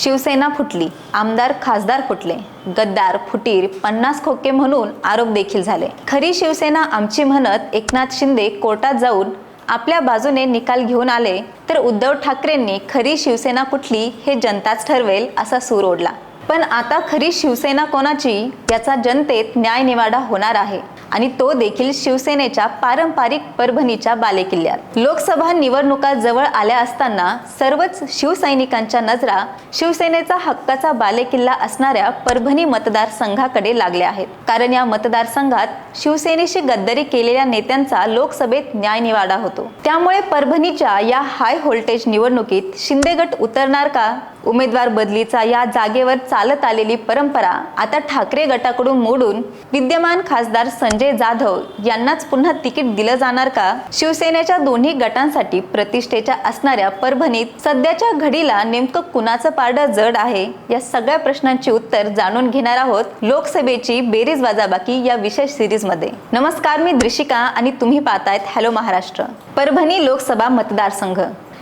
शिवसेना फुटली आमदार खासदार फुटले गद्दार फुटीर पन्नास खोके म्हणून आरोप देखील झाले. खरी शिवसेना आमची म्हणत एकनाथ शिंदे कोर्टात जाऊन आपल्या बाजूने निकाल घेऊन आले तर उद्धव ठाकरेंनी खरी शिवसेना कुठली हे जनताच ठरवेल असा सूर ओढला. पण आता खरी शिवसेना कोणाची याचा जनतेत न्यायनिवाडा होणार आहे. आणि तो देखील शिवसेनेच्या पारंपरिक परभणीच्या बालेकिल्ल्यात. लोकसभा निवडणुका जवळ आल्या असताना सर्वच शिवसैनिकांच्या नजरा शिवसेनेचा हक्काचा बालेकिल्ला असणाऱ्या परभणी मतदारसंघाकडे लागल्या आहेत. कारण या मतदारसंघात शिवसेनेशी गद्दारी केलेल्या नेत्यांचा लोकसभेत न्यायनिवाडा होतो. त्यामुळे परभणीच्या या हाय व्होल्टेज निवडणुकीत शिंदे गट उतरणार का? उमेदवार बदलीचा या जागेवर चालत आलेली परंपरा आता ठाकरे गटाकडून मोडून विद्यमान खासदार संजय जाधव यांनाच पुन्हा तिकीट दिलं जाणार का? शिवसेनेच्या दोन्ही गटांसाठी प्रतिष्ठेच्या असणाऱ्या परभणीत सध्याच्या घडीला नेमकं कुणाचं पारडं जड आहे? या सगळ्या प्रश्नांची उत्तर जाणून घेणार आहोत लोकसभेची बेरीज वाजाबाकी या विशेष सिरीजमध्ये नमस्कार मी दृशिका आणि तुम्ही पाहतायत हॅलो महाराष्ट्र. परभणी लोकसभा मतदारसंघ.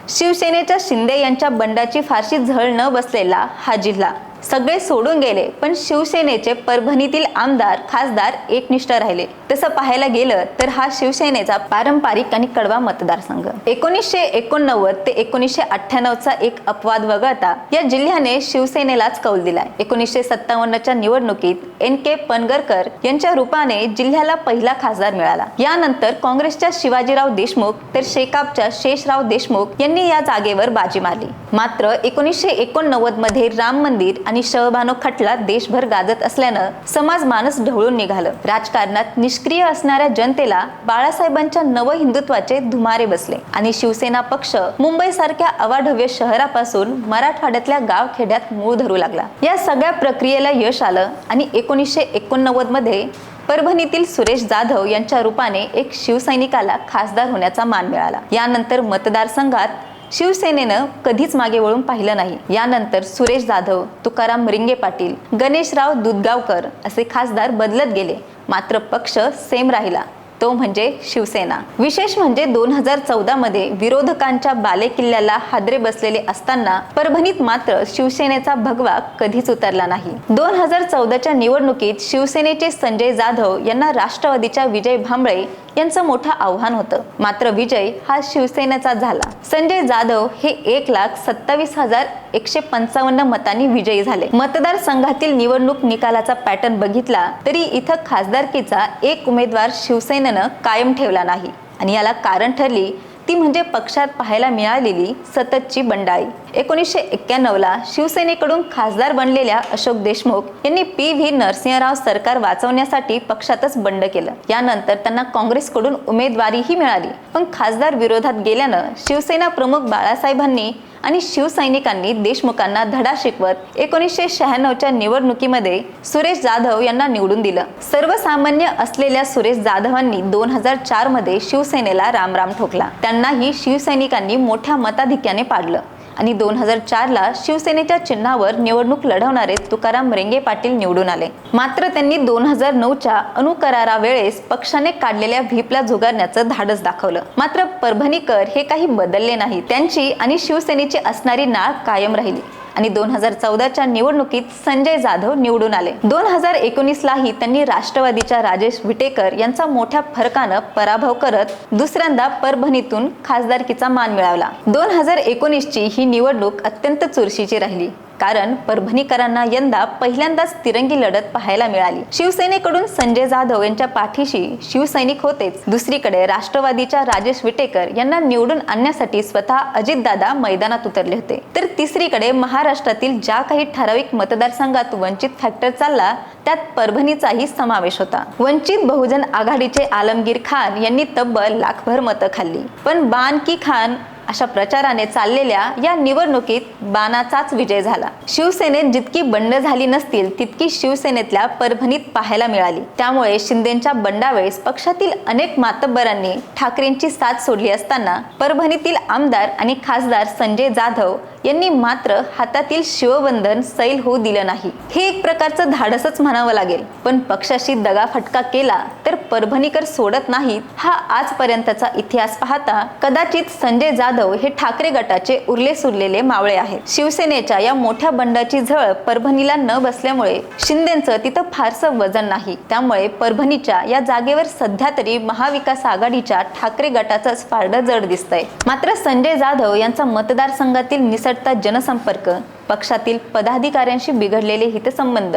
शिवसेनेच्या शिंदे यांच्या बंडाची फारशी झळ न बसलेला हा जिल्हा. सगळे सोडून गेले पण शिवसेनेचे परभणीतील आमदार खासदार एकनिष्ठ राहिले. तसं पाहायला गेलं तर हा शिवसेनेचा पारंपरिक आणि कडवा मतदारसंघ. एकोणीसशे एकोणनव्वद ते एकोणीसशे अठ्ठ्याण्णवचा एक अपवाद वगळता या जिल्ह्याने शिवसेनेलाच कौल दिलाय. एकोणीसशे सत्तावन्नच्या निवडणुकीत एन के पनगरकर यांच्या रूपाने जिल्ह्याला पहिला खासदार मिळाला. यानंतर काँग्रेसच्या शिवाजीराव देशमुख तर शेकापच्या शेषराव देशमुख यांनी या जागेवर बाजी मारली. मात्र एकोणीसशे एकोणनव्वदमध्ये राम मंदिर आणि शहबानो खटला देशभर गाजत असल्यानं समाज मानस ढवळून निघालं. राजकारणात निष्क्रिय असणाऱ्या जनतेला बाळासाहेबांच्या नव हिंदुत्वाचे धुमारे बसले. आणि शिवसेना पक्ष मुंबई सारख्या अवाढव्य शहरापासून मराठवाड्यातल्या गाव खेड्यात मूळ धरू लागला. या सगळ्या प्रक्रियेला यश आलं आणि एकोणीसशे एकोणनव्वदमध्ये परभणीतील सुरेश जाधव यांच्या रूपाने एक शिवसैनिकाला खासदार होण्याचा मान मिळाला. यानंतर मतदारसंघात शिवसेनेनं कधीच मागे वळून पाहिलं नाही. यानंतर सुरेश जाधव तुकाराम रिंगे पाटील गणेशराव दुधगावकर असे खासदार बदलत गेले. मात्र पक्ष सेम राहिला. तो म्हणजे शिवसेना. विशेष म्हणजे दोन हजार चौदा मध्ये विरोधकांच्या बालेकिल्ल्याला हादरे बसलेले असताना परभणीत मात्र शिवसेनेचा भगवा कधीच उतरला नाही. दोन हजार चौदाच्या निवडणुकीत शिवसेनेचे संजय जाधव यांना राष्ट्रवादीच्या विजय भांबळे यांचं मोठं आव्हान होतं. मात्र विजय हा शिवसेनेचा झाला. संजय जाधव हे एक लाख सत्तावीस हजार एकशे पंचावन्न मतांनी विजयी झाले. मतदारसंघातील निवडणूक निकालाचा पॅटर्न बघितला तरी इथं खासदारकीचा एक उमेदवार शिवसेनेनं कायम ठेवला नाही. आणि याला कारण ठरली ती म्हणजे पक्षात पाहायला मिळालेली सततची बंडाळी एकोणीसशे एक्क्याण्णवला शिवसेनेकडून खासदार बनलेल्या अशोक देशमुख यांनी पी व्ही नरसिंहराव सरकार वाचवण्यासाठी पक्षातच बंड केलं. यानंतर त्यांना काँग्रेसकडून उमेदवारीही मिळाली. पण खासदार विरोधात गेल्यानं शिवसेना प्रमुख बाळासाहेबांनी आणि शिवसैनिकांनी देशमुखांना धडा शिकवत एकोणीसशे शहाण्णवच्या निवडणुकीमध्ये सुरेश जाधव यांना निवडून दिलं. सर्वसामान्य असलेल्या सुरेश जाधवांनी दोन हजार चारमध्ये शिवसेनेला रामराम ठोकला. त्यांनाही शिवसैनिकांनी मोठ्या मताधिक्याने पाडलं. आणि दोन हजार चारला शिवसेनेच्या चिन्हावर निवडणूक लढवणारे तुकाराम रेंगे पाटील निवडून आले. मात्र त्यांनी दोन हजार नऊच्या अनुकरारावेळेस पक्षाने काढलेल्या व्हीपला झुगारण्याचं धाडस दाखवलं. मात्र परभणीकर हे काही बदलले नाही. त्यांची आणि शिवसेनेची असणारी नाळ कायम राहिली. आणि दोन हजार चौदाच्या निवडणुकीत संजय जाधव निवडून आले. दोन हजार एकोणीसलाही त्यांनी राष्ट्रवादीच्या राजेश विटेकर यांचा मोठ्या फरकानं पराभव करत दुसऱ्यांदा परभणीतून खासदारकीचा मान मिळवला. दोन हजार एकोणीसची ही निवडणूक अत्यंत चुरशीची राहिली. कारण परभणीकरांना यंदा पहिल्यांदाच तिरंगी लढत पाहायला मिळाली. शिवसेनेकडून संजय जाधव यांच्या पाठीशी शिवसैनिक होतेच. दुसरीकडे राष्ट्रवादीच्या राजेश विटेकर यांना निवडून आणण्यासाठी स्वतः अजितदादा मैदानात उतरले होते. तर तिसरीकडे महाराष्ट्रातील ज्या काही ठराविक मतदारसंघात वंचित फॅक्टर चालला त्यात परभणीचाही समावेश होता. वंचित बहुजन आघाडीचे आलमगीर खान यांनी तब्बल लाखभर मतं खाल्ली. पण बान की खान अशा प्रचाराने चाललेल्या या निवडणुकीत बाणाचाच विजय झाला. शिवसेनेत जितकी बंड झाली नसतील तितकी शिवसेनेतल्या परभणीत पाहायला मिळाली. त्यामुळे शिंदेच्या बंडावेळेस पक्षातील अनेक मातब्बरांनी ठाकरेंची साथ सोडली असताना परभणीतील आमदार आणि खासदार संजय जाधव यांनी मात्र हातातील शिवबंधन सैल होऊ दिलं नाही. हे एक प्रकारचं धाडसच म्हणावं लागेल. पण पक्षाशी दगाफटका केला तर परभणीकर सोडत नाहीत हा आजपर्यंतचा इतिहास पाहता कदाचित संजय जाधव हे ठाकरे गटाचे उरले सुरलेले मावळे आहेत. शिवसेनेच्या या मोठ्या बंडाची झळ परभणीला न बसल्यामुळे शिंदेचं तिथं फारसं वजन नाही. त्यामुळे परभणीच्या या जागेवर सध्या तरी महाविकास आघाडीच्या ठाकरे गटाचंच फारडं जड दिसतंय. मात्र संजय जाधव यांचा मतदारसंघातील निसटता जनसंपर्क पक्षातील पदाधिकाऱ्यांशी बिघडलेले हितसंबंध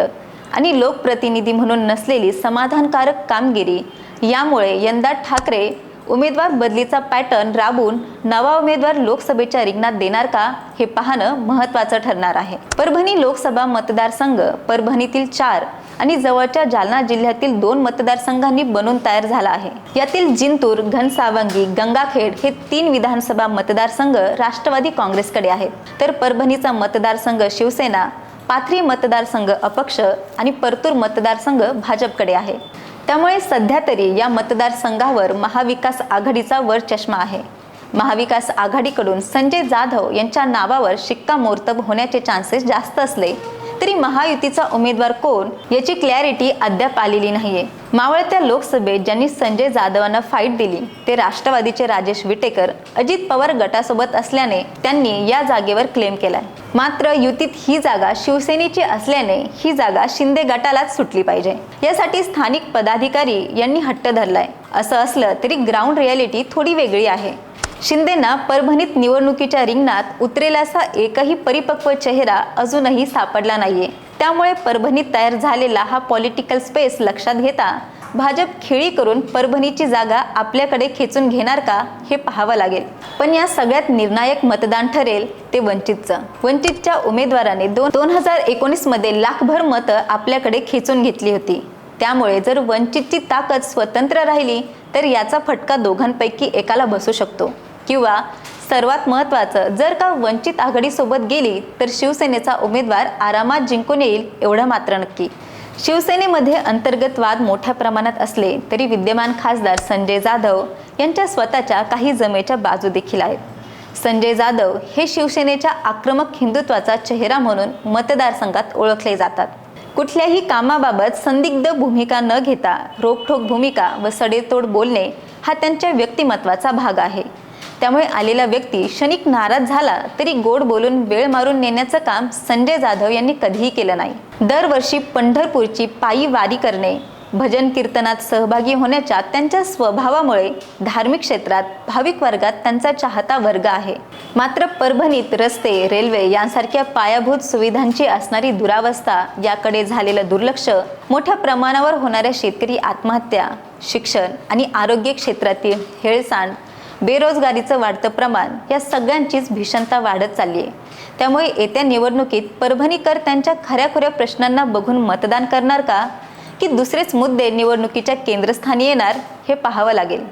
आणि लोकप्रतिनिधी म्हणून नसलेली समाधानकारक कामगिरी यामुळे यंदा ठाकरे उमेदवार बदलीचा पॅटर्न राबून नवा उमेदवार लोकसभेच्या रिंगणात देणार का हे पाहणं महत्त्वाचं ठरणार आहे. परभणी लोकसभा मतदारसंघ परभणीतील चार आणि जवळच्या जालना जिल्ह्यातील दोन मतदारसंघांनी बनून तयार झाला आहे. यातील जिंतूर घनसावंगी गंगाखेड हे तीन विधानसभा मतदारसंघ राष्ट्रवादी काँग्रेसकडे आहेत. तर परभणीचा मतदारसंघ शिवसेना पाथरी मतदारसंघ अपक्ष आणि परतूर मतदारसंघ भाजपकडे आहे. त्यामुळे सध्या तरी या मतदारसंघावर महाविकास आघाडीचा वर चष्मा आहे. महाविकास आघाडीकडून संजय जाधव यांच्या नावावर शिक्कामोर्तब होण्याचे चान्सेस जास्त असले तरी महायुतीचा उमेदवार कोण याची क्लॅरिटी अद्याप आलेली नाहीये. मावळत्या लोकसभेत ज्यांनी संजय जाधवांना फाईट दिली ते राष्ट्रवादीचे राजेश विटेकर अजित पवार गटासोबत असल्याने त्यांनी या जागेवर क्लेम केलाय. मात्र युतीत ही जागा शिवसेनेची असल्याने ही जागा शिंदे गटालाच सुटली पाहिजे. यासाठी स्थानिक पदाधिकारी यांनी हट्ट धरलाय. असं असलं तरी ग्राउंड रियालिटी थोडी वेगळी आहे. शिंदेना परभणीत निवडणुकीच्या रिंगणात उतरेल असा एकही परिपक्व चेहरा अजूनही सापडला नाहीये. त्यामुळे परभणीत तयार झालेला हा पॉलिटिकल स्पेस लक्षात घेता भाजप खेळी करून परभणीची जागा आपल्याकडे खेचून घेणार का हे पाहावं लागेल. पण या सगळ्यात निर्णायक मतदान ठरेल ते वंचितचं. वंचितच्या उमेदवाराने दोन दोन हजार एकोणीसमध्ये लाखभर मतं आपल्याकडे खेचून घेतली होती. त्यामुळे जर वंचितची ताकद स्वतंत्र राहिली तर याचा फटका दोघांपैकी एकाला बसू शकतो. किंवा सर्वात महत्त्वाचं जर का वंचित आघाडीसोबत गेली तर शिवसेनेचा उमेदवार आरामात जिंकून येईल एवढं मात्र नक्की. शिवसेनेमध्ये अंतर्गत वाद मोठ्या प्रमाणात असले तरी विद्यमान खासदार संजय जाधव यांच्या स्वतःच्या काही जमेच्या बाजू देखील आहेत. संजय जाधव हे शिवसेनेच्या आक्रमक हिंदुत्वाचा चेहरा म्हणून मतदारसंघात ओळखले जातात. कुठल्याही कामाबाबत संदिग्ध भूमिका न घेता रोखठोक भूमिका व सडेतोड बोलणे हा त्यांच्या व्यक्तिमत्वाचा भाग आहे. त्यामुळे आलेला व्यक्ती क्षणिक नाराज झाला तरी गोड बोलून वेळ मारून नेण्याचं काम संजय जाधव यांनी कधीही केलं नाही. दरवर्षी पंढरपूरची पायी वारी करणे भजन कीर्तनात सहभागी होण्याच्या त्यांच्या स्वभावामुळे धार्मिक क्षेत्रात भाविक वर्गात त्यांचा चाहता वर्ग आहे. मात्र परभणीत रस्ते रेल्वे यांसारख्या पायाभूत सुविधांची असणारी दुरावस्था याकडे झालेलं दुर्लक्ष मोठ्या प्रमाणावर होणाऱ्या शेतकरी आत्महत्या शिक्षण आणि आरोग्य क्षेत्रातील हेळसांड बेरोजगारीचं वाढतं प्रमाण या सगळ्यांचीच भीषणता वाढत चालली आहे त्यामुळे येत्या निवडणुकीत परभणीकर त्यांच्या खऱ्याखुऱ्या प्रश्नांना बघून मतदान करणार का? की दुसरेच मुद्दे निवडणुकीच्या केंद्रस्थानी येणार हे पाहावं लागेल.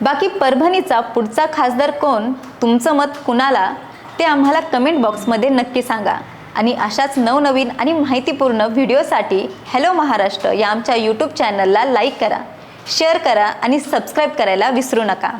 बाकी परभणीचा पुढचा खासदार कोण तुमचं मत कुणाला? ते आम्हाला कमेंट बॉक्समध्ये नक्की सांगा. आणि अशाच नवनवीन आणि माहितीपूर्ण व्हिडिओसाठी हॅलो महाराष्ट्र या आमच्या यूट्यूब चॅनलला लाईक करा शेअर करा आणि सबस्क्राईब करायला विसरू नका.